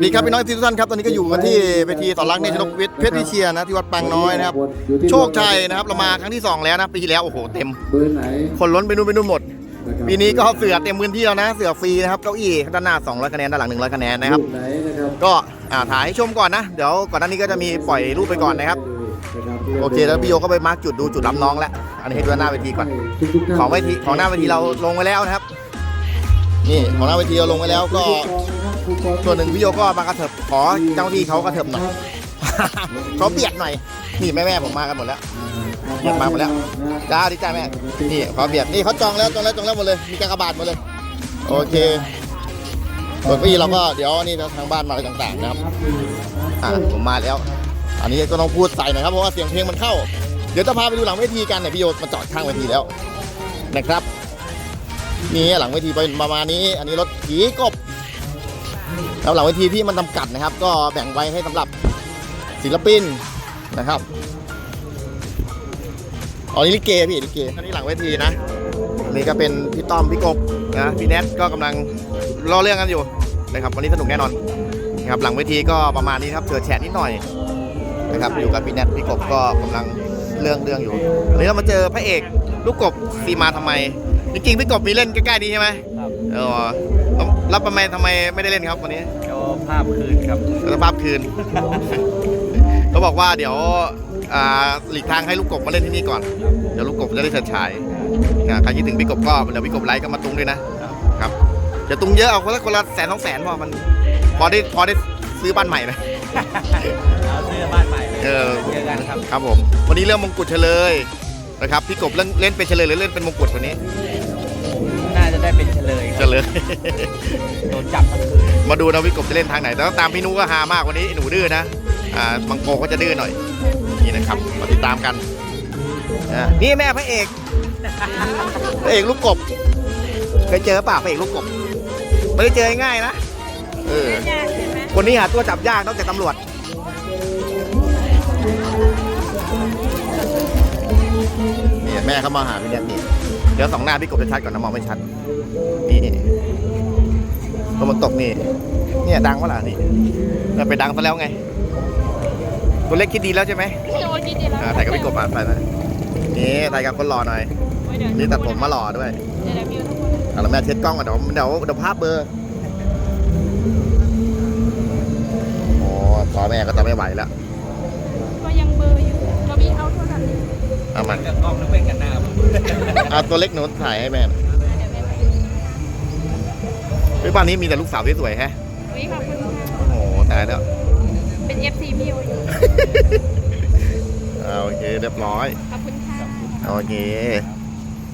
ดีครับพี่น้องทุกท่านครับตอนนี้ก็อยู่กันที่เวทีสอนรักเนชนกวิทย์เพชรวิเชียรนะที่วัดปางน้อยนะครับโชคชัยนะครับเรามาครั้งที่สองแล้วนะปีที่แล้วโอ้โหเต็มเบอร์ไหนคนล้นไปนู่นไปนู่นหมดะครับปีนี้ก็เสือเต็มพื้นที่แล้วนะ เสือฟรีนะครับเก้าอี้ด้านหน้า200คะแนนด้านหลัง100คะแนนนะครับลูกไหนนะครับก็อ่าถ่ายให้ชมก่อนนะเดี๋ยวก่อนหน้านี้ก็จะมีปล่อยรูปไปก่อนนะครับโอเคแล้วพี่โยก็ไปมาร์กจุดดูจุดรับน้องแล้วอันนี้ให้ดูหน้าเวทีก่อนทุกๆท่านของเวทีของหน้าเวทีเราลงไว้แล้วนะครับ นี่ของหน้าเวทีเราลงไว้แล้วก็ ส่วนหนึ่งพี่โยก็มากระเถิบขอเจ้าที่เขากระเถิบหน่อยเขาเบียดหน่อยนี่แม่แม่ผมมากันหมดแล้วเบียดมาหมดแล้วจ้าดีใจแม่นี่เขาเบียดนี่เขาจองแล้วจองแล้วจองแล้วหมดเลยมีกากบาทหมดเลย โอเคส่วนพี่เราก็เดี๋ยวนี่ทางบ้านมาอะไรต่างๆนะครับอ่าผมมาแล้ว อันนี้ก็ต้องพูดใส่หน่อยครับเพราะว่าเสียงเพลงมันเข้า เดี๋ยวจะพาไปดูหลังเวทีกันเนี่ยพี่โยมาจอดข้างเวทีแล้วนะครับนี่หลังเวทีเป็นประมาณนี้ อันนี้รถผีกบ แล้วหลังเวทีที่มันจำกัดนะครับ ก็แบ่งไว้ให้สำหรับศิลปินนะครับอ๋อนี่ลิเกพี่ลิเกอันนี้หลังเวทีนะอันนี้ก็เป็นพี่ต้อมพี่กบนะพี่แนทก็กำลังรอเรื่องกันอยู่นะครับวันนี้สนุกแน่นอนนะครับหลังเวทีก็ประมาณนี้ครับเกิดแฉะนิดหน่อยนะครับอยู่กับพี่แนทพี่กบก็กำลังเรื่องเรื่องอยู่วันนี้เรามาเจอพระเอกลูกกบซีมาทำไมจริงๆพี่กบมีเล่นใกล้ๆนี้ใช่ไหมครับเออ รับทำไมทำไมไม่ได้เล่นครับวันนี้โชว์ภาพคืนครับ สภาพคืนเขาบอกว่าเดี๋ยวอ่าหลีกทางให้ลูกกบมาเล่นที่นี่ก่อน เดี๋ยวลูกกบจะได้เฉิดฉายอ่าใครคิดถึงพี่กบก็เดี๋ยวพี่กบไลค์ก็มาตุ้งด้วยนะครับจะตุ้งเยอะเอาคนละคนละแสนสองแสนพอมันพอได้พอได้ซื้อบ้านใหม่นะ เอาเสื้อบ้านใหม่เลยเออ เจอกันครับ ครับผม วันนี้เรื่องมงกุฎเฉลยนะครับพี่กบเล่นเล่นเป็นเฉลยหรือเล่นเป็นมงกุฎวันนี้น่าจะ ได้เป็นเฉลยคเฉรับลย โดนจับทั้งคืนมาดูนะพี่กบจะเล่นทางไหน แต่ว่าตามพี่นุก็ฮามากวันนี้ไอ้หนูดื้อนะอ่าบางโกก็จะดื้อหน่อย นี่นะครับ มาติดตามกันนะนี่แม่พระเอก พระเอกลูกกบเคยเจอป่ะพระเอกลูกกบไม่ได้เจอง่ายๆนะเออคนนี้หาตัวจับยากนอกจากตำรวจนี่แม่เขามาหาพี่แนทนี่ เดี๋ยวสองหน้าพี่กบจะชัดก่อนนะมองไม่ชัด นี่ตะวันตกนี่ เนี่ยดังวะล่ะนี่เราไปดังซะแล้วไง ตัวเล็กคิดดีแล้วใช่ไหมโอ้ยดีๆแล้วอ่าถ่ายกับพี่กบมาถ่ายมานี่ถ่ายกับคนหล่อหน่อยเดี๋ยวนี่ตัดผมมาหล่อด้วยเดี๋ยววิวทั้งหมดอะแล้วแม่เช็ดกล้องก่อนเดี๋ยวเดี๋ยวเดี๋ยวภาพเบลอร์โอ้พ่อแม่ก็จะไม่ไหวแล้ว ก็ยังเบลอร์อยู่เรามีเอาโทรศัพท์ เอามาเลือกกล้องนึกเป็นกันหน้าผมเอาตัวเล็กหนูถ่ายให้แม่หน่อยเดี๋ยวแม่ไปเฮ้ยบ้านนี้มีแต่ลูกสาวสวยๆแฮะวิขอบคุณค่ะโอ้โหตายแล้ว เป็น FC พี่โออยู่เอาโอเคเรียบร้อยขอบคุณค่ะโอเค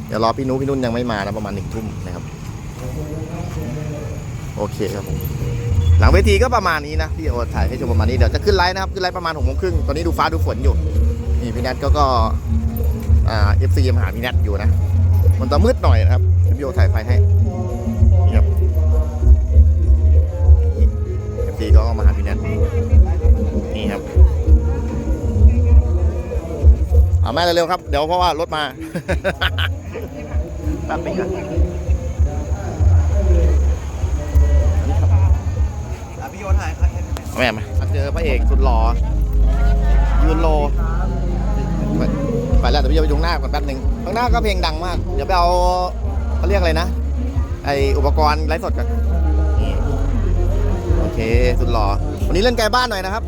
เดี๋ยวรอพี่นุพี่นุ่นยังไม่มานะประมาณหนึ่งทุ่มนะครับ โอเคครับผมหลังเวทีก็ประมาณนี้นะพี่โอถ่ายให้ชมประมาณนี้เดี๋ยวจะขึ้นไลฟ์นะครับขึ้นไลฟ์ประมาณหกโมงครึ่งตอนนี้ดูฟ้าดูฝนอยู่นี่พี่แนทก็ก็ อ่าเอฟซีมาหาพี่แนทอยู่นะ มันจะมืดหน่อยนะครับเดี๋ยวพี่โอถ่ายไฟให้นี่ครับเอฟซีก็มาหาพี่แนทนี่ครับเอาแม่เร็วๆครับ เดี๋ยวเพราะว่ารถมาแป๊บนึงนะพี่โยถ่ายครับเอาแม่มาเจอพระเอกสุดหล่อยืนโล ไปแล้วเดี๋ยวพี่จะไปดูข้างหน้าก่อนแป๊บนึงข้างหน้าก็เพลงดังมาก เดี๋ยวไปเอาเขาเรียกอะไรนะ ไออุปกรณ์ไลฟ์สดกันนี่โอเค สุดหล่อ วันนี้เล่นไกลบ้านหน่อยนะครับ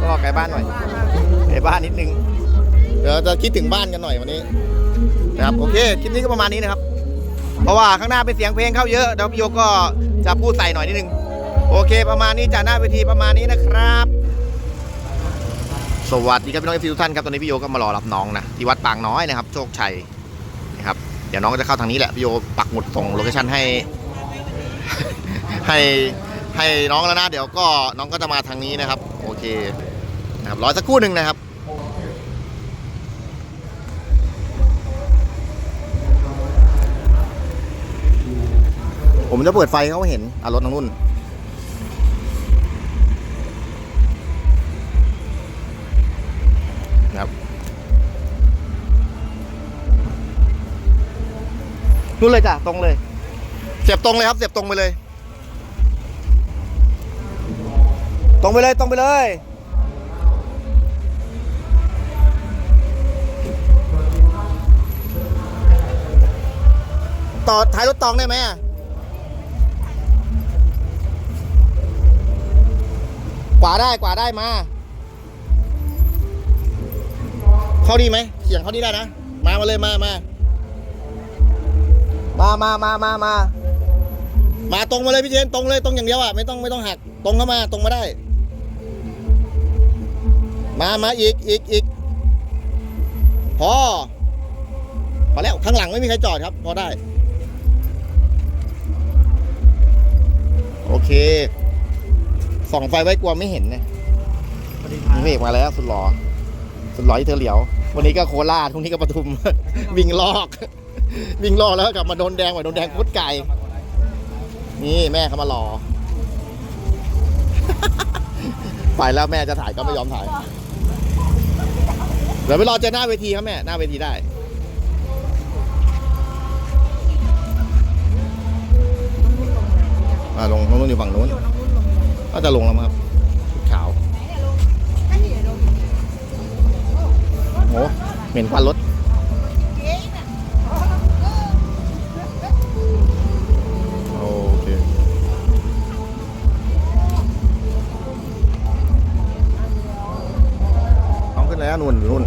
ก็ไกลบ้านหน่อยไกลบ้านนิดนึง เดี๋ยวจะคิดถึงบ้านกันหน่อยวันนี้นะครับโอเคคลิปนี้ก็ประมาณนี้นะครับ เพราะว่าข้างหน้าเป็นเสียงเพลงเข้าเยอะเดี๋ยวพี่โยก็จะพูดใส่หน่อยนิดนึง โอเค ประมาณนี้จากหน้าเวทีประมาณนี้นะครับ สวัสดีครับพี่น้องเอฟซีทุกท่านครับตอนนี้พี่โยก็มารอรับน้องนะที่วัดปางน้อยนะครับ โชคชัยนะครับเดี๋ยวน้องก็จะเข้าทางนี้แหละพี่โยปักหมุดส่งโลเคชั่นให้ ให้ให้น้องแล้วนะเดี๋ยวก็น้องก็จะมาทางนี้นะครับ โอเคนะครับรอสักครู่หนึ่งนะครับผมจะเปิดไฟให้เขาเห็นอะรถทางนู้น นู่นเลยจ้ะตรงเลย เสียบตรงเลยครับ เสียบตรงไปเลย ตรงไปเลยตรงไปเลยต่อท้ายรถตองได้ไหมอะกว่าได้กว่าได้มา เข้าดีไหมเสียงเข้าดีได้นะ มามาเลยมามา มามามามามามาตรงมาเลยพี่เจนตรงเลยตรงอย่างเดียวอะไม่ต้องไม่ต้องหัก ตรงเข้ามาตรงมาได้ มามาอีกอีกอีกพอพอแล้วข้างหลังไม่มีใครจอดครับ พอได้ โอเคส่องไฟไว้กลัวไม่เห็นนะนี่เมฆมาแล้ว สุดหล่อสุดหล่อที่เธอเหลียว วันนี้ก็โคราชพรุ่งนี้ก็ปทุม วิ่งลอก วิ่งลอแล้วก็กลับมาโดนแดงว่าโดนแดงพุดไก่ นี่แม่เขามารอ ไปแล้วแม่จะถ่ายก็ไม่ยอมถ่าย เดี๋ยวไปรอเจอหน้าเวทีครับแม่ หน้าเวทีได้อ่าลงน้องนุ่นอยู่ฝั่งนู้น ก็จะลงแล้วมั้งครับ ขาวโหเหม็นควันรถ แล้วนุ่นอยู่นุ่น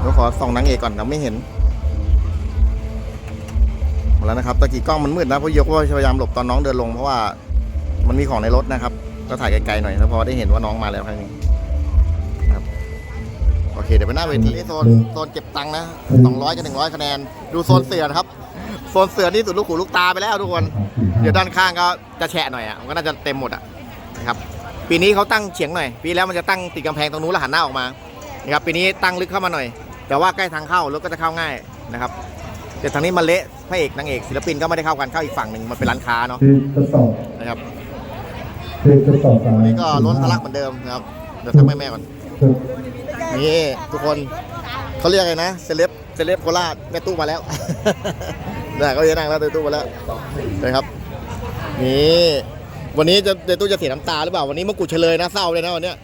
เดี๋ยวขอส่องนางเอกก่อนเราไม่เห็นหมดแล้วนะครับตะกี้กล้องมันมืดนะเพราะยกว่าพยายามหลบตอนน้องเดินลงเพราะว่ามันมีของในรถนะครับ ก็ถ่ายไกลๆหน่อยแล้วพอได้เห็นว่าน้องมาแล้วครั้งนี้นะครับโอเคเดี๋ยวไปหน้าเวทีโซนโซนเก็บตังค์นะ200กับ100คะแนน ดูโซนเสือนะครับโซนเสือนี่สุดลูกหูลูกตาไปแล้วทุกคน เดี๋ยวด้านข้างก็จะแฉะหน่อยอะมันก็น่าจะเต็มหมดอะนะครับปีนี้เขาตั้งเฉียงหน่อย ปีแล้วมันจะตั้งติดกำแพงตรงนู้นแล้วหันหน้าออกมา นะครับปีนี้ตั้งลึกเข้ามาหน่อย แต่ว่าใกล้ทางเข้ารถก็จะเข้าง่ายนะครับแต่ทางนี้มันเละพระเอกนางเอกศิลปินก็ไม่ได้เข้ากันเข้าอีกฝั่งหนึ่งมันเป็นร้านค้าเนาะคือทดสอบนะครับคือทดสอบสายนี่ก็ล้นทะลักเหมือนเดิมนะครับเดี๋ยวทักแม่แม่ๆก่อนคือนี่ทุกคนเขาเรียกไงนะเซเลบเซเลบโคราชแม่ตู้มาแล้วนี่เขาเรียกนั่งแล้วแม่ตู้มาแล้วนะครับนี่วันนี้จะแม่ตู้จะเสียน้ำตาหรือเปล่าวันนี้มงกุฎเฉลยนะเศร้าเลยนะวันเนี้ย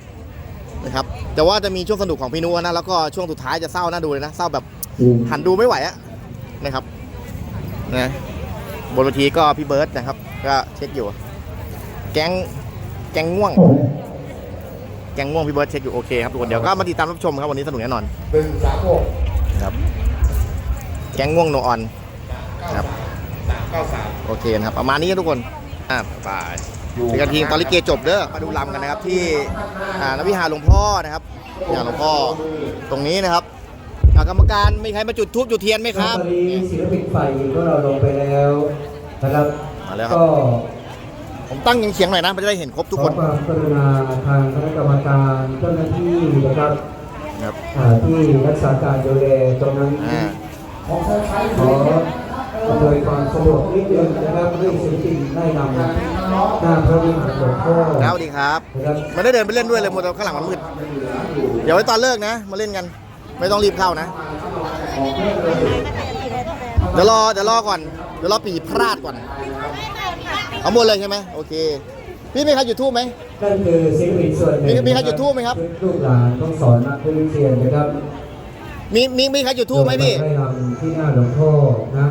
นะครับแต่ว่าจะมีช่วงสนุกของพี่นุนะแล้วก็ช่วงสุดท้ายจะเศร้าน่าดูเลยนะเศร้าแบบคือหันดูไม่ไหวอะนะครับนะบนเวทีก็พี่เบิร์ดนะครับ ก็เช็คอยู่ แก๊งแก๊งง่วงโอ้โหแกงง่วงพี่เบิร์ดเช็คอยู่โอเคครับทุกคนเดี๋ยวก็มาติดตามรับชมครับวันนี้สนุกแน่นอนหนึ่งสามหกครับ แกงง่วงโนออนครับเก้าสามโอเคนะครับประมาณนี้ครับทุกคนอ่าบาย เจอกันทีตอนลิเกจบเด้อมาดูลำกันนะครับที่อ่านวิหารหลวงพ่อนะครับวิหารหลวงพ่อตรงนี้นะครับอ่ากรรมการมีใครมาจุดทูบจุดเทียนไหมครับตอนนี้ศิลปินฝ่ายหญิงก็เราลงไปแล้วนะครับมาแล้วครับก็ผมตั้งยังเฉียงๆหน่อยนะมันจะได้เห็นครบทุกขคอนความกรุณาทางคณะกรรมการเจ้าหน้าที่นะครับครับอ่าที่รักษาการดูแลตรงนั้นอ่าขอ อำนวยความสะดวกนิดนึงนะครับให้ศิลปินได้นำหน้าพระวิหารหลวงพ่อแล้วสวัสดีครับนะครับไม่ได้เดินไปเล่นด้วยเลยหมดข้างหลังมันมืดเดี๋ยวไว้ตอนเลิกนะ มาเล่นกัน ไม่ต้องรีบเข้านะเดี๋ยวรอเดี๋ยวรอก่อนเดี๋ยวรอปีพลาดก่อนเอาหมดเลยใช่ไหมโอเคพี่มีใครจุดทูบไหมนั่นคือศิลปินส่วนหนึ่งมีมีใครจุดธูปไหมครับลูกหลานต้องสอนนักเรียนเรียนนะครับมีมีมีใครจุดทูบไหมพี่ได้ทำที่หน้าหลวงพ่อนะ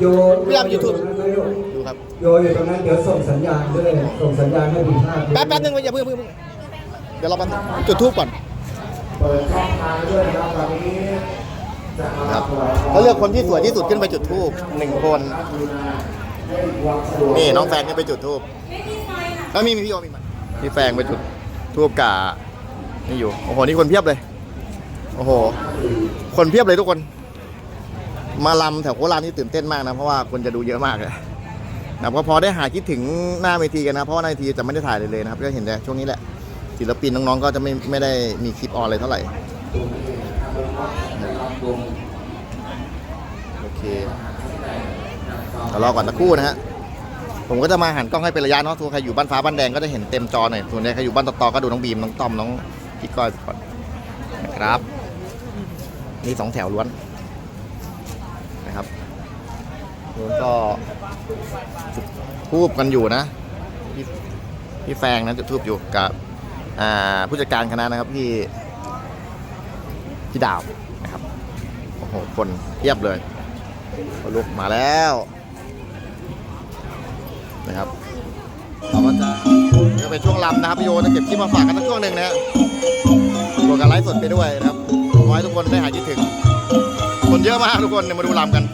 โยพี่ดาวอยู่ทูบตรงนั้นไหมลูกดูครับโยอยู่ตรงนั้นเดี๋ยวส่งสัญญาณด้วยส่งสัญญาณให้ผิดพลาดแป๊บแป๊บนึงอย่าเพิ่งอย่าเพิ่งเดี๋ยวเราไปจุดทูบก่อนเปิดช่องทางด้วยนะครับตอนนี้จะมาครับเขาเลือกคนที่สวยที่สุดขึ้นไปจุดทูบหนึ่งคนความสะดวกนี่น้องแฟนขึ้นไปจุดทูบแล้วมีมีพี่โยมีไหมพี่แฟงไปจุดทูบกานี่อยู่ โอ้โห นี่คนเพียบเลย โอ้โห คนเพียบเลยทุกคน มาลำแถวโคราชนี่ตื่นเต้นมากนะเพราะว่าคนจะดูเยอะมากเลยนะครับก็พอได้หาคิดถึงหน้าเวทีกันนะเพราะว่าหน้าเวทีจะไม่ได้ถ่ายเลยเลยนะครับก็เห็นแต่ช่วงนี้แหละศิลปินน้องๆก็จะไม่ไม่ได้มีคลิปออนอะไรเท่าไหร่โอเคเดี๋ยวรอก่อนสักครู่นะฮะผมก็จะมาหันกล้องให้เป็นระยะเนาะทัวใครอยู่บ้านฟ้าบ้านแดงก็จะเห็นเต็มจอหน่อยส่วนใครอยู่บ้านตอตอก็ดูน้องบีมน้องต้อมน้องพี่ก้อยก่อนนะครับนี่สองแถวล้วนนะครับ ล้นก็จุดทูบกันอยู่นะพี่พี่แฟงนะจุดทูบอยู่กับอ่าผู้จัดการคณะนะครับพี่พี่ดาวนะครับโอ้โหคนเทียบเลยลุกมาแล้วนะครับเราก็จะนี่ก็เป็นช่วงลำนะครับพี่โยจะเก็บคลิปมาฝากกันสักช่วงหนึ่งนะรวมกันไลฟ์สดไปด้วยนะครับขอให้ทุกคนได้หายคิดถึง คนเยอะมากทุกคนเนี่ยมาดูลำกัน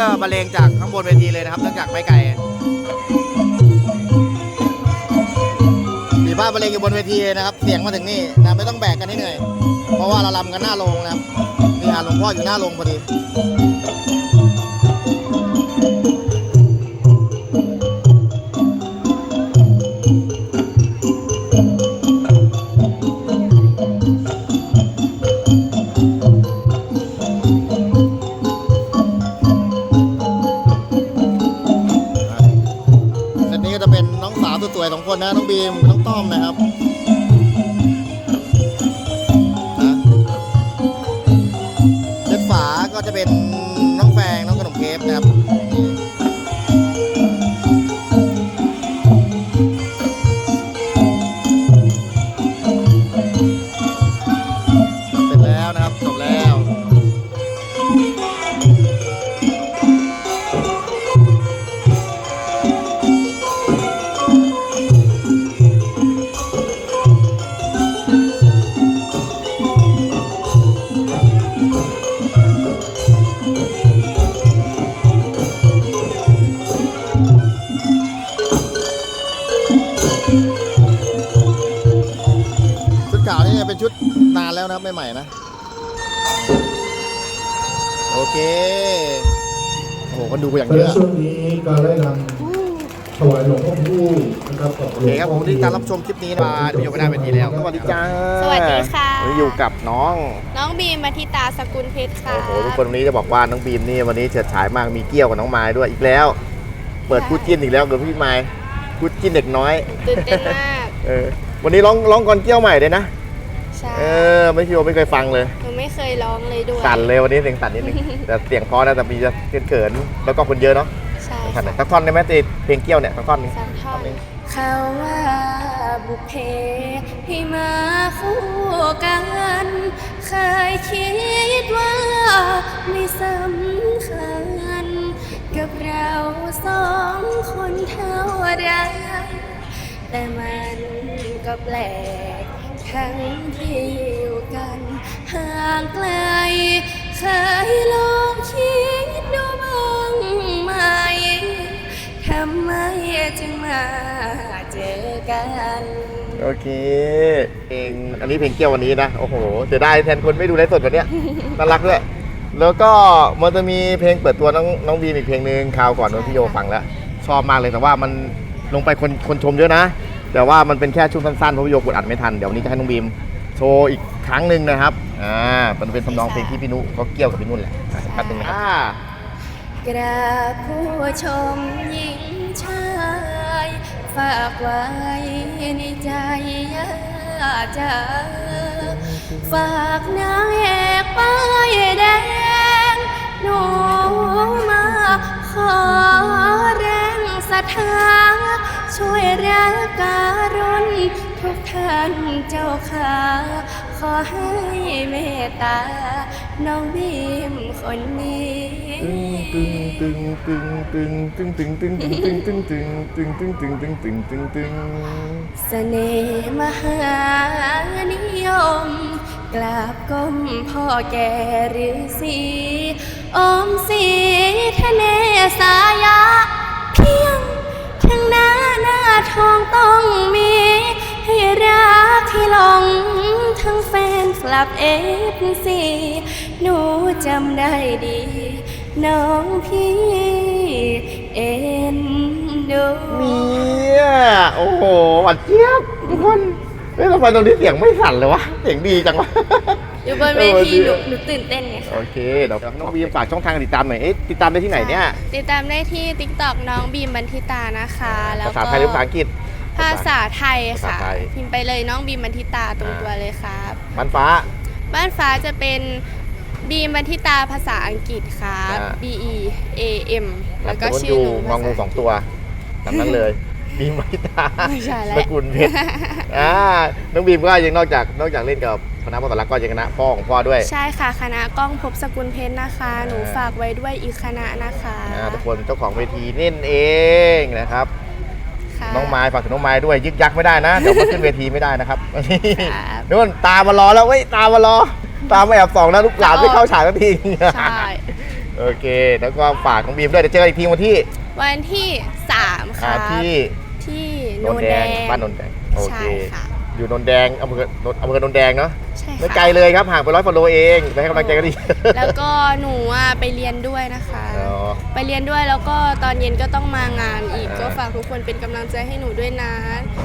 พวันนี้ก็บรรเลงจากข้างบนเวทีเลยนะครับเนื่องจากไม่ไกลดีบ้าบรรเลงอยู่บนเวทีนะครับ เสียงมาถึงนี่นะไม่ต้องแบกกันให้เหนื่อย เพราะว่าเราลำกันหน้าโรงนะครับนี่ฮะหลวงพ่ออยู่หน้าโรงพอดี บีมกับน้องต้อมนะครับ ม่ใหม่นะ โอเค โอ้โหคนดูอย่างในเยอะ ช่วงนี้การไล่ลำถวายหลวงพ่อคู่นะครับกับโอเคครับผมที่การรับชมคลิปนี้นะมาพี่โยก็ได้เป็นทีแล้ว สวัสดีจ้าสวัสดีค่ะ วันนี้อยู่กับน้อง น้องบีมมาทิตาสกุลเพชรค่ะ โอ้โหทุกคนวันนี้จะบอกว่าน้องบีมนี่วันนี้เฉิดฉายมาก มีเกี้ยวกับน้องไม้ด้วยอีกแล้ว เปิดใช่พูดจิ้นอีกแล้วกับพี่ไม้พูดจิ้นเด็กน้อย ตื่นเต้นมาก เออ วันนี้ร้องร้องกลอนเกี้ยวใหม่เลยนะ ใช่เออไม่พี่โยไม่เคยฟังเลยหนูไม่เคยร้องเลยด้วยสั่นเลยวันนี้เสียงสั่นนิดนึงแต่เสียงเพอนะแต่มีจะเขินๆแล้วก็คนเยอะเนาะใช่สั่นหน่อยค่ะสักท่อนได้ไหมติดเพลงเกี้ยวเนี่ยสักท่อนหนึงสังท่อนหนึ่งเขาว่าบุพเพให้มาคู่กันเคยคิดว่าไม่สำคัญ กับเราสองคนเท่าไรแต่มันก็แปลก ทั้งที่อยู่กันห่างไกลเคยลองคิดดูบ้างไหมทำไมจึงมาเจอกัน โอเคเพลงอันนี้เพลงเกี้ยววันนี้นะ โอ้โหเสียดายแทนคนไม่ดูไลฟ์สดวันเนี้ยน่ารักด้วย แล้วก็มันจะมีเพลงเปิดตัวน้องน้องบีมอีกเพลงหนึ่งคราวก่อนโดนพี่โยฟังแล้ว ชอบมากเลยแต่ว่ามันลงไปคนคนชมเยอะนะ แต่ว่ามันเป็นแค่ช่วงสั้นๆเพราะพี่โยกดอัดไม่ทัน เดี๋ยววันนี้จะให้น้องบีมโชว์อีกครั้งหนึ่งนะครับ อ่า มันเป็นทำนองเพลงที่พี่นุเขาเกี่ยวกับพี่นุ่นแหละอะแป๊บนึงนะครับอ่ากราบผู้ชมหญิงชาย ฝากไว้ในใจยาจาฝากนางเอกป้ายแดงหนูมาขอแรง ศรัทธาช่วยรักการุณทุกท่านเจ้าค่ะขอให้เมตตา น้องบีมคนนี้ตึงตึงตึงตึงตึงตึงตึงตึงตึงตึงตึงตึงตึงตึงตึงตึงตึงเสน่ห์มหานิยม กราบก้มพ่อแก่ฤาษีอมสีทะเลสายะ เพียง ทองต้องมี ให้รักให้หลง ทั้งแฟนคลับเอฟซีหนูจำได้ดี น้องพี่เอ็นดู เนี่ย โอ้โหหวัดเจี๊ยบทุกคน ฮ้ยทำไมตรงนี้เสียงไม่สั่นเลยวะ เสียงดีจังวะ อยู่บนเวทีหนูหนูตื่นเต้นไงค่ะ โอเค เดี๋ยวน้องบีมฝากช่องทางการติดตามหน่อย เอ๊ะ ติดตามได้ที่ไหนเนี่ย ติดตามได้ที่ TikTok น้องบีมบันทิตานะคะ แล้วภาก็ษาไทยหรือภาษาอังกฤษ ภาษาไทยค่ะ ภาษาไทย พิมพ์ไปเลยน้องบีมบันทิตาตรงตัวเลยครับบ้านฟ้า บ้านฟ้าจะเป็นบีมบันทิตาภาษาอังกฤษครับ อ่า B E A M แล้วก็นามสชื่อหนูงองูสองตัวตามนั้นเลย บีมไมตาไม่ใช่แล้ว สกุลเพชรอ่าน้องบีมก็ยังนอกจากนอกจากเล่นกับคณะพ่อสารักก็ยังคณะพ่อของพ่อด้วย ใช่ค่ะคณะกล้องภพบสกุลเพชรนะคะ หนูอ่าฝากไว้ด้วยอีกคณะนะคะอ่าทุกคนเจ้าของเวทีเน่นเองนะครับ ค่ะ น้องไม้ฝากถึงน้องไม้ด้วยยึกยักไม่ได้นะเดี๋ยวมาขึ้นเวทีไม่ได้นะครับครับ นู่นตามมารอแล้วเว้ยตามมารอ ตามมาแอบส่องนะลูกหลานไม่เข้าฉากสักทีใช่ โอเค แล้วก็ฝากของบีมด้วยเดี๋ยวเจอกันอีกทีวันที่วันที่ 3 อ่าค่ะ ที่ ที่โนโนนนแดแดงงบ้านโนนแดงโอใช่เคค่ะ อยู่โนนแดงอำเภออำเภอโนนแดงเนาะใช่ไม่ค่ะไกลเลยครับห่างไปร้อยกิโลเองไปให้กำลังใจกันดีแล้วก็หนูอะไปเรียนด้วยนะคะ อ๋อ ไปเรียนด้วยแล้วก็ตอนเย็นก็ต้องมางานอีกอ่าก็ฝากทุกคนเป็นกำลังใจให้หนูด้วยนะ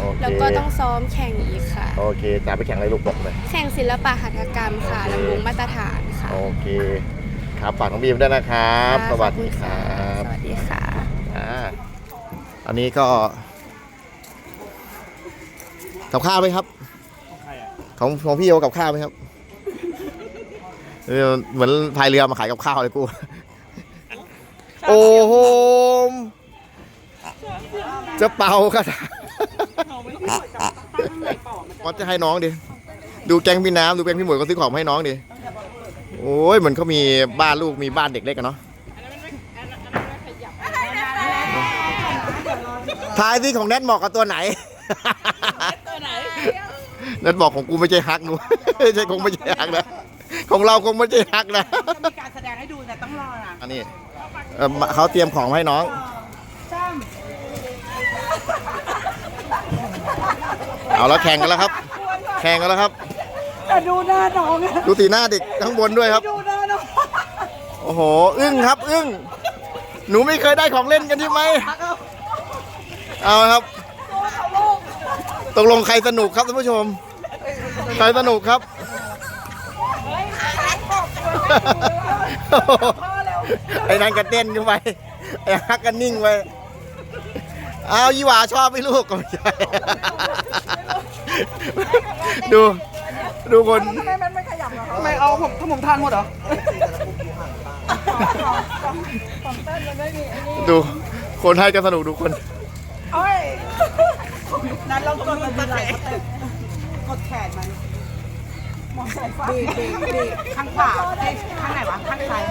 โอเค แล้วก็ต้องซ้อมแข่งอีกค่ะ โอเคจะไปแข่งอะไรลูกบอกเลย แข่งศิลปะหัตถกรรมค่ะโอเค ลำวงมาตรฐานค่ะโอเค ครับฝากของบีมด้วยนะครับค่ะสวัสขอดีณครับสวัสดีค่ะ อ่าอันนี้ก็ กับข้าวไหมครับ ของของพี่โยกับข้าวไหมครับเออเหมือนพายเรือมาขายกับข้าวเลยกู โอ้โหจะเป่าก็ได้วัดจะให้น้องดิ ดูแกงพี่น้ำดูแกงพี่หมวยก็ซื้อของมาให้น้องดิ โอ้ยเหมือนเขามีบ้านลูกมีบ้านเด็กเล็กกันเนาะทายที่ของแนทเหมาะกับตัวไหนตัวไหนแนทบอกของกูไม่ใช่ฮักหนูไม่ใช่คงไม่ใช่ฮักนะ ของเราคงไม่ใช่ฮักนะมีการแสดงให้ดูแต่ต้องรอนะอันนี้เอ่อเขาเตรียมของมาให้น้องเอาแล้วแข่งกันแล้วครับ แข่งกันแล้วครับแต่ดูหน้าน้องอะดูสีหน้าเด็กข้างบนด้วยครับ ดูหน้าน้องโอ้โห อึ้งครับ อึ้ง หนูไม่เคยได้ของเล่นกันใช่ไหม เอาครับ ตกลงใครสนุกครับท่านผู้ชม ใครสนุกครับไอ้นั่นก็เต้นขึ้นไปไอ้ฮักก็นิ่งไปเอายี่หวาชอบไหมลูกก็ไม่ใช่ดู ดูคนทำไมมันไม่ขยับเหรอทำไมเอาผมถ้าผมทานหมดเหรอดูคนให้ก็สนุกดูคนเอ้ยนั้นเรากดมันเป็นไรกดแขนมัน ดีดีดีข้างขวาเอ้ยข้างไหนวะ ข้างซ้าย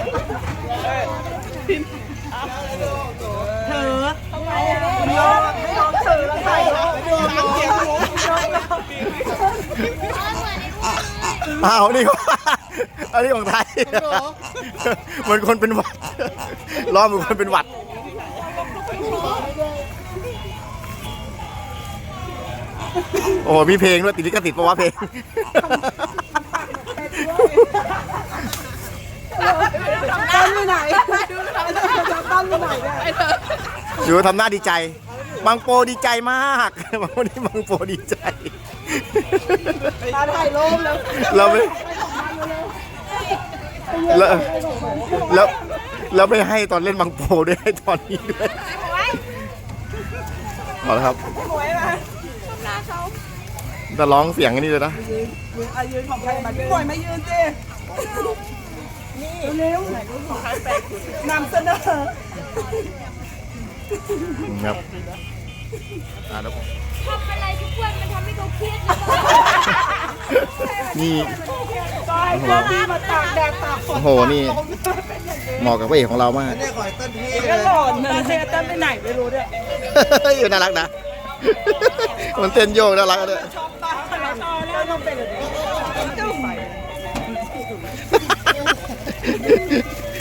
เธอโยนไม่ลองถือแล้วใส่โยนโยนโยนอ้าวนี่ก็อันนี้ของไทยเหมือนคนเป็นหวัดล้อมเหมือนคนเป็นหวัดโอ้มีเพลงด้วยติดลิขสิทธิ์ปะวะเพลง ตั้นไปไหนตั้นไปไหนเนี่ยอยู่ทำหน้าดีใจ บางโปดีใจมากบางวันนี้บางโปดีใจมาถ่ายรูปแล้วเราไม่แล้วแล้วแล้วไม่ให้ตอนเล่นบางโปด้วยให้ตอนนี้ด้วยเอาละครับ จะร้องเสียงอันนี้เลยนะยืนอายืนของใครมาพี่บอยมายืนสินี่เร็วไหนรูปของใครแปลกนำเสนอครับอ่าแล้วทำอะไรทุกวันมันทำให้เขาเครียดนี่ตายเจ้าพี่มาตากแดดตากฝนโอ้โหนี่เหมาะกับพระเอกของเรามากก็หล่อนนะเต้นไปไหนไม่รู้ด้วยอยู่น่ารักนะมันเต้นโยกน่ารักด้วยชอบ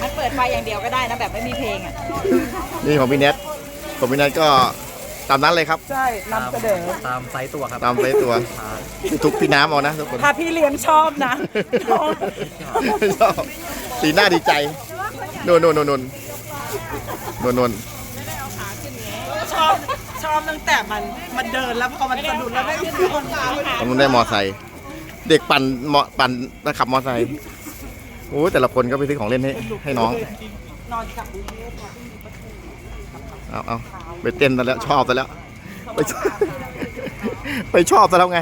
มันเปิดไฟอย่างเดียวก็ได้นะแบบไม่มีเพลงอะนี่ของพี่เน็ตของพี่เน็ตก็ตามนั้นเลยครับ ใช่นำเสนอตามไซส์ตัวครับตามไปตัว ทุกพี่น้ำเอานะทุกคนถ้าพี่เลี้ยงชอบนะชอบสีหน้าดีใจนนนนนนนนนนชอบชอบตั้งแต่มันมันเดินแล้วพอมันสะดุดแล้วไม่มีคนตามตรงนู้นได้มอไซค์เด็กปั่นเหมาะปั่นขับมอเตอร์ไซค์ โอ้แต่ละคนก็ไปซื้อของเล่นให้ให้น้อง นอนกับมือเอาเอาไปเต้นซะแล้วชอบซะแล้ว ไปชอบไปชอบซะแล้วไง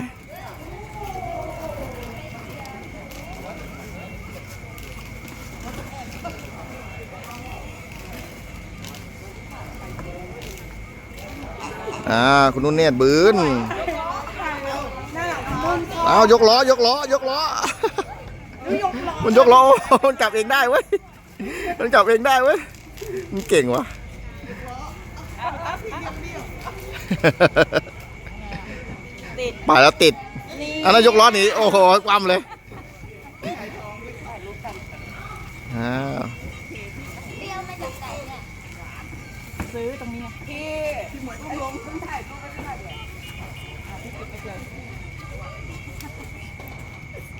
อ่า คุณนุ่นเนตรบืนเอายกล้อยกล้อยกล้อ มันยกล้อ มันกลับเองได้เว้ย มันกลับเองได้เว้ย มันเก่งวะติดไปแล้วติดนี่อันนั้นยกล้อหนีโอ้โหคว่ำเลยอ้าวซื้อตรงนี้ไงพี่พี่เหมือนลงขึ้นถ่ายรูปไม่ได้เลย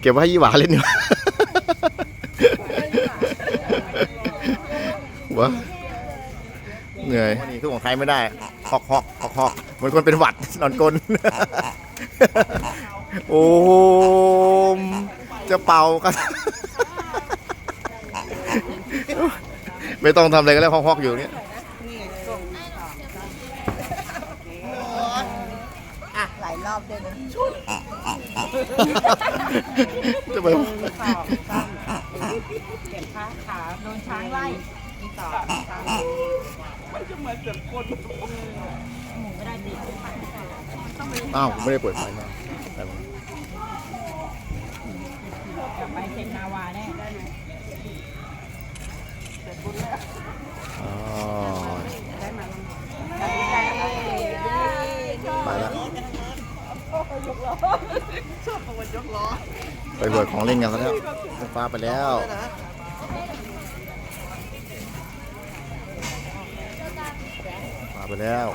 เก็บไว้ให้ยี่หวาเล่นอยู่ วะเหนื่อยนี่ทุกของใครไม่ได้ฮอกฮอกฮอกฮอกเหมือนคนเป็นหวัดนอนกลนโอ้มจะเป่ากันไม่ต้องทำอะไรกันแล้วฮอกฮอกอยู่เนี่ยอะหลายรอบด้วยนะจะไปสองสามเก็บขาขาโดนช้างไล่มี ต่อมันจะเหมือนเสือคนหมูไม่ได้ติอ้าวไม่ได้เปิดไฟมากลับไปเสร็จนาวาแน่ได้ไหมเสือ๋อได้มาไปแล้วไปเบิดของเล่นกันแล้วฟ้าไปแล้ว ไฟฟ้าไปแล้ว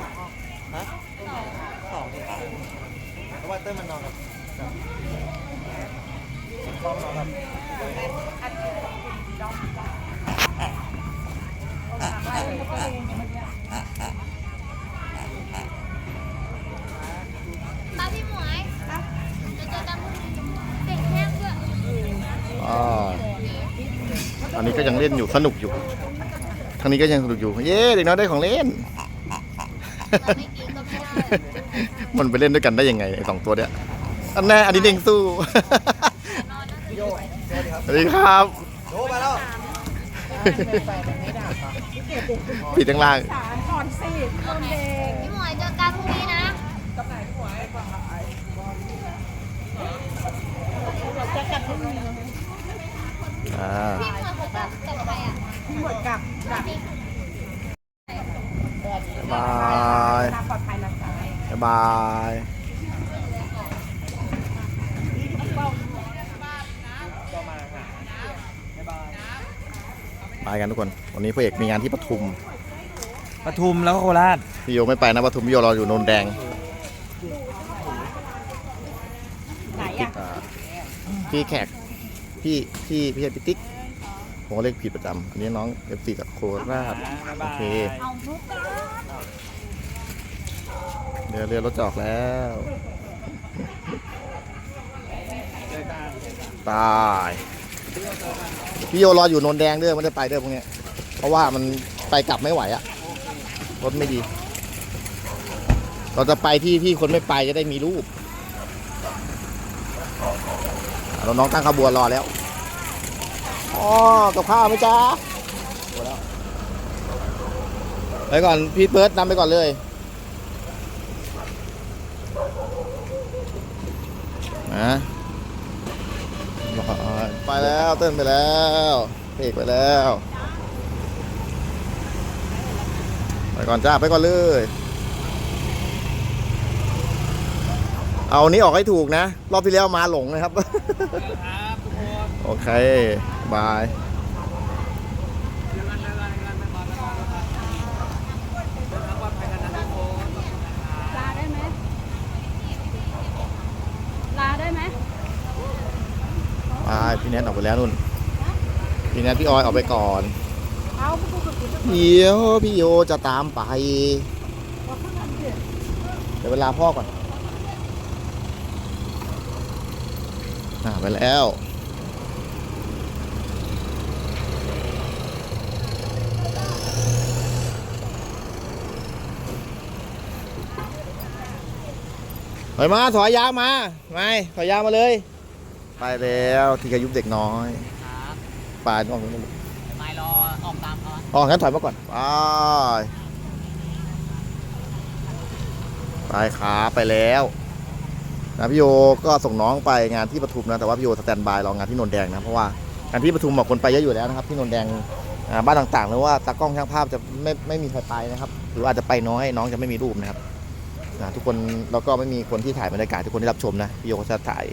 เพราะว่าเต้ยมันนอนกับป้าพี่หมวยจะเจอกันพรุ่งนี้เด็กแห้งด้วยอ๋ออันนี้ก็ยังเล่นอยู่สนุกอยู่ทางนี้ก็ยังสนุกอยู่ เย้เด็กน้อยได้ของเล่น ม่กินก็ไม่ได้มันไปเล่นด้วยกันได้ยังไงไอ้สองตัวเนี้ยอันแน่อันนี้เด้งสู้สวัสดีครับโอ้มาแล้วปิดข้างล่างสารนอนซีดนอนแดงพี่หมวยเจอกันพรุ่งนี้นะจะกลับพรุ่งนี้อ่าพี่หมวยเขาจะกลับไปอะพี่หมดกลับกลับ บายตามปลอดภัยนะจ๊ะบ๊ายบายไปกันทุกคน วันนี้พระเอกมีงานที่ปทุม ปทุมแล้วก็โคราช พี่โยไม่ไปนะปทุมพี่โยรออยู่โนนแดงไหนอะอ่าพี่แขก พี่พี่พี่ใช่พี่ติ๊กผมก็เรียกผิดประจำ อันนี้น้องเอฟซีจากโคราช โอเค เอาทุกเดี๋ยวเรือรถจอกแล้ว ตาย พี่โยรออยู่นนแดงเด้อไม่ได้ไปเด้อพวกเนี้ย เพราะว่ามันไปกลับไม่ไหวอะรถไม่ดี เราจะไปที่ที่คนไม่ไปจะได้มีรูป เราน้องตั้งขบวนรอแล้วอ๋อกับข้าวไหมจ๊ะไปก่อน พี่เปิร์ดนำไปก่อนเลย นะไปแล้วเต้นไปแล้วเอกไปแล้ว ไปก่อนจ้าไปก่อนเลย เอานี้ออกให้ถูกนะ รอบที่แล้วมาหลงนะครับ โอเค บาย ลาได้ไหมลาได้ไหม ไปพี่แน ทออกไปแล้วนุ่น พี่แนทพี่ออยออกไปก่อน เอาพวกกูกินเดี๋ยวพี่โยจะตามไป เดี๋ยวเวลาพ่อก่อน อ่าไปแล้ว ถอยมาถอยยาวมา ไม่ถอยยาวมาเลย ไปแล้วที่กระยุบเด็กน้อยไปออกไม่รอออกตามเขาอ๋องั้นถอยมาก่อนไปไปขาไปแล้วนะพี่โยก็ส่งน้องไปงานที่ปทุมนะ แต่ว่าพี่โยสแตนบายรองานที่นนท์แดงนะ เพราะว่างานที่ปทุมบอกคนไปเยอะอยู่แล้วนะครับ ที่นนท์แดงอ่าบ้านต่างๆหรือว่าตากล้องช่างภาพจะไม่ไม่มีใครไปนะครับ หรือว่าอาจจะไปน้อยน้องจะไม่มีรูปนะครับนะทุกคนแล้วก็ไม่มีคนที่ถ่ายบรรยากาศทุกคนที่รับชมนะพี่โยก็จะถ่าย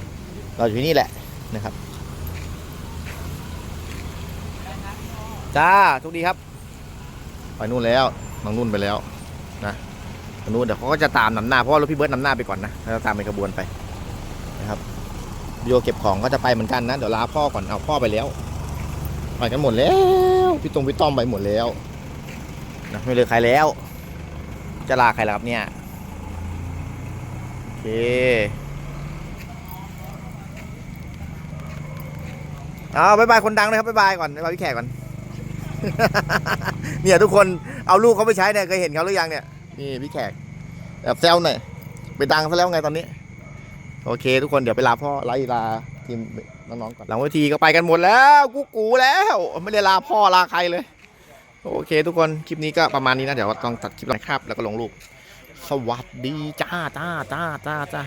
เราอยู่ที่นี่แหละนะครับ จ้าทุกดีครับ ไปนู่นแล้วน้องนุ่นไปแล้วนะทางนู่นเดี๋ยวเขาก็จะตามนำหน้าเพราะว่ารถพี่เบิร์ดนำหน้าไปก่อนนะแล้วตามเป็นขบวนไปนะครับโยเก็บของก็จะไปเหมือนกันนะเดี๋ยวลาพ่อก่อนเอาพ่อไปแล้วไปกันหมดแล้วพี่ตรงพี่ต้อมไปหมดแล้วนะไม่เหลือใครแล้ว จะลาใครแล้วครับเนี่ยโอเค อาบายบายคนดังเลยครับบายบายก่อนบายบายพี่แขกก่อน เนี่ยทุกคนเอาลูกเขาไปใช้เนี่ยเคยเห็นเขาหรือยังเนี่ยนี่พี่แขกแบบแซวหน่อยไปดังซะแล้วไงตอนนี้ โอเค ทุกคนเดี๋ยวไปลาพ่อลาอีลาทีมน้องๆก่อนหลังเวทีก็ไปกันหมดแล้วกูกูแล้ว ไม่ได้ลาพ่อลาใครเลย โอเค ทุกคนคลิปนี้ก็ประมาณนี้นะเดี๋ยวต้องตัดคลิปนะครับแล้วก็ลงรูปสวัสดีจ้าจ้าจ้าจ้าจ้า